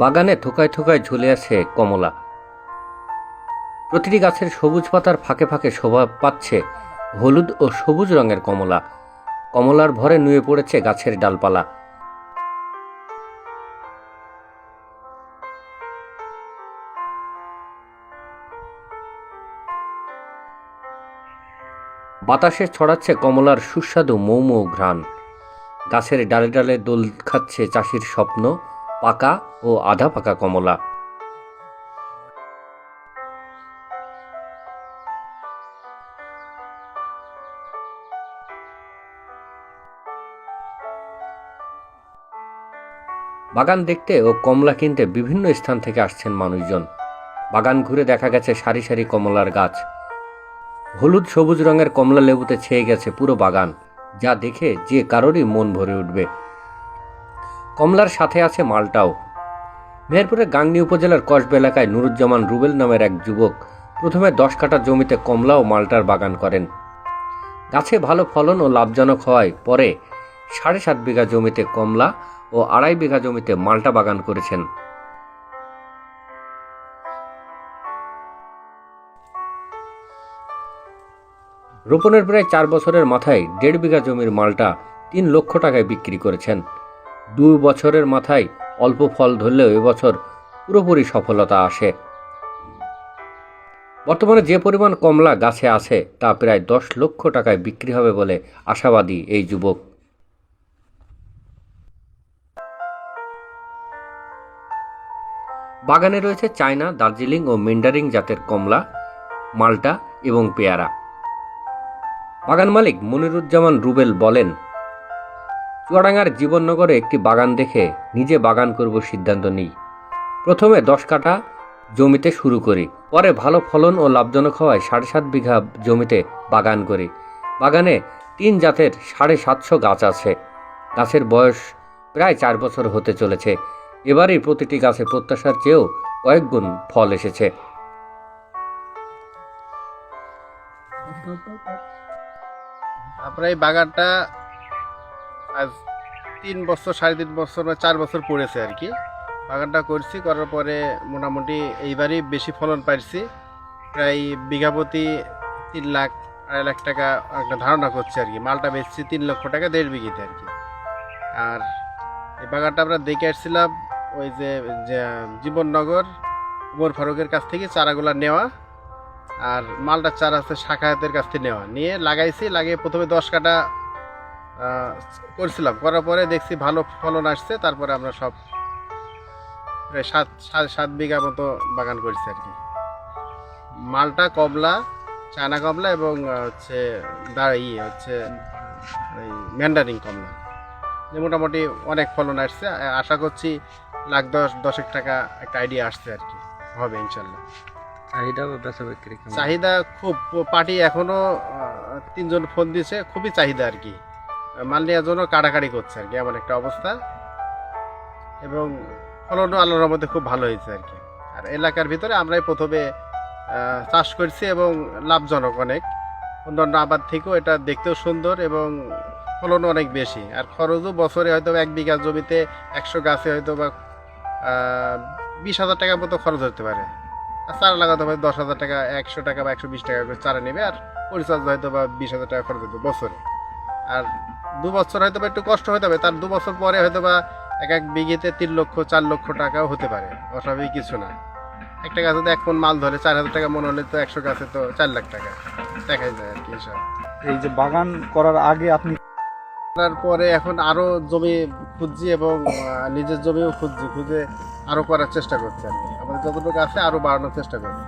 বাগানে থোকায় থোকায় ঝুলে আছে কমলা। প্রতিটি গাছের সবুজ পাতার ফাঁকে ফাঁকে শোভা পাচ্ছে হলুদ ও সবুজ রঙের কমলা। কমলার ভরে নুয়ে পড়েছে গাছের ডালপালা। বাতাসে ছড়াচ্ছে কমলার সুস্বাদু মৌ মৌ ঘ্রাণ গাছের ডালে ডালে দোল খাচ্ছে চাষির স্বপ্ন। পাকা ও আধা পাকা কমলা। বাগান দেখতে ও কমলা কিনতে বিভিন্ন স্থান থেকে আসছেন মানুষজন। বাগান ঘুরে দেখা গেছে সারি সারি কমলার গাছ। হলুদ সবুজ রঙের কমলা লেবুতে ছেয়ে গেছে পুরো বাগান, যা দেখে যে কারোরই মন ভরে উঠবে। কমলার সাথে আছে মালটাও। মেহেরপুরের গাংনী উপজেলার কসবা এলাকায় নুরুজ্জামান রুবেল নামের এক যুবক প্রথমে দশ কাঠা জমিতে কমলা ও মালটার বাগান করেন। গাছে ভালো ফলন ও লাভজনক হওয়ায় পরে সাড়ে সাত বিঘা জমিতে কমলা ও আড়াই বিঘা জমিতে মালটা বাগান করেছেন। রোপণের প্রায় চার বছরের মাথায় দেড় বিঘা জমির মালটা তিন লক্ষ টাকায় বিক্রি করেছেন। দুই বছরের মাথায় অল্প ফল ধরলেও এবছর পুরোপুরি সফলতা আসে। বর্তমানে যে পরিমাণ কমলা গাছে আছে, তা প্রায় দশ লক্ষ টাকায় বিক্রি হবে বলে আশাবাদী এই যুবক। বাগানে রয়েছে চায়না, দার্জিলিং ও মেন্ডারিং জাতের কমলা, মাল্টা এবং পেয়ারা। বাগান মালিক মনিরুজ্জামান রুবেল বলেন চুয়াডাঙ্গার জীবননগরে একটি বাগান দেখে নিজে বাগান করব সিদ্ধান্ত নিই। প্রথমে দশ কাঠা জমিতে শুরু করি। পরে ভালো ফলন ও লাভজনক হওয়ায় সাড়ে সাত বিঘা জমিতে বাগান করি। বাগানে তিন জাতের সাড়ে সাতশো গাছ আছে। গাছের বয়স প্রায় চার বছর হতে চলেছে। এবারই প্রতিটি গাছে প্রত্যাশার চেয়েও কয়েক গুণ ফল এসেছে। আপনার এই বাগানটা আজ তিন বছর, সাড়ে তিন বছর বা চার বছর পড়েছে আর কি। বাগানটা করছি, করার পরে মোটামুটি এইবারই বেশি ফলন পাইছি। প্রায় বিঘা প্রতি তিন লাখ, আড়াই লাখ টাকা একটা ধারণা করছি আর কি। মালটা বেচছি তিন লক্ষ টাকা দেড় বিঘিতে আর কি। আর এই বাগানটা আমরা দেখে আসছিলাম ওই যে জীবননগর, উমর ফারুকের কাছ থেকে চারাগুলা নেওয়া আর মালটার চারা আছে শাখায়াতের কাছ থেকে নেওয়া। নিয়ে লাগাইছি, লাগিয়ে প্রথমে দশ কাটা করছিলাম। করার পরে দেখছি ভালো ফলন আসছে তারপরে আমরা সব প্রায় সাত সাত সাত বিঘা মতো বাগান করছি আর কি। মালটা কমলা চায়না কমলা এবং হচ্ছে দা- ই হচ্ছে ওই ম্যান্ডারিং কমলা। মোটামুটি অনেক ফলন আসছে। আশা করছি লাখ দশ দশেক টাকা একটা আইডিয়া আসছে আর কি। হবে ইনশাল্লাহ। চাহিদা বেচা বিক্রি চাহিদা খুব পার্টি এখনও তিনজন ফোন দিছে খুবই চাহিদা আর কি। মাল নেওয়ার জন্য কাড়াকাড়ি করছে আর কি, এমন একটা অবস্থা। এবং ফলনও আল্লাহর মধ্যে খুব ভালো হয়েছে আর কি। আর এলাকার ভিতরে আমরাই প্রথমে চাষ করছি এবং লাভজনক অনেক। অন্যান্য আবাদ থেকেও এটা দেখতেও সুন্দর এবং ফলনও অনেক বেশি। আর খরচও বছরে হয়তো এক বিঘা জমিতে একশো গাছে হয়তো বা বিশ হাজার টাকার মতো খরচ হতে পারে। আর চারা লাগাতে হবে দশ হাজার টাকা, একশো টাকা বা একশো বিশ টাকা করে চারা নেবে, আর পরিচর্যা হয়তো বা বিশ হাজার টাকা খরচ হতো বছরে। আর দু বছর হয়তো বা একটু কষ্ট হতে হবে তার দু বছর পরে হয়তো বা এক এক বিঘেতে তিন লক্ষ চার লক্ষ টাকাও হতে পারে অস্বাভাবিক কিছু না। একটা গাছে তো এক মন মাল ধরে চার হাজার টাকা মনে হলে তো একশো গাছে তো চার লাখ টাকা দেখাই যায় আর কি এসব। এই যে বাগান করার আগে আপনি করার পরে এখন আরও জমি খুঁজছি এবং নিজের জমিও খুঁজছি খুঁজে আরও করার চেষ্টা করছি কি আমাদের যতটুকু আছে আরও বাড়ানোর চেষ্টা করছি।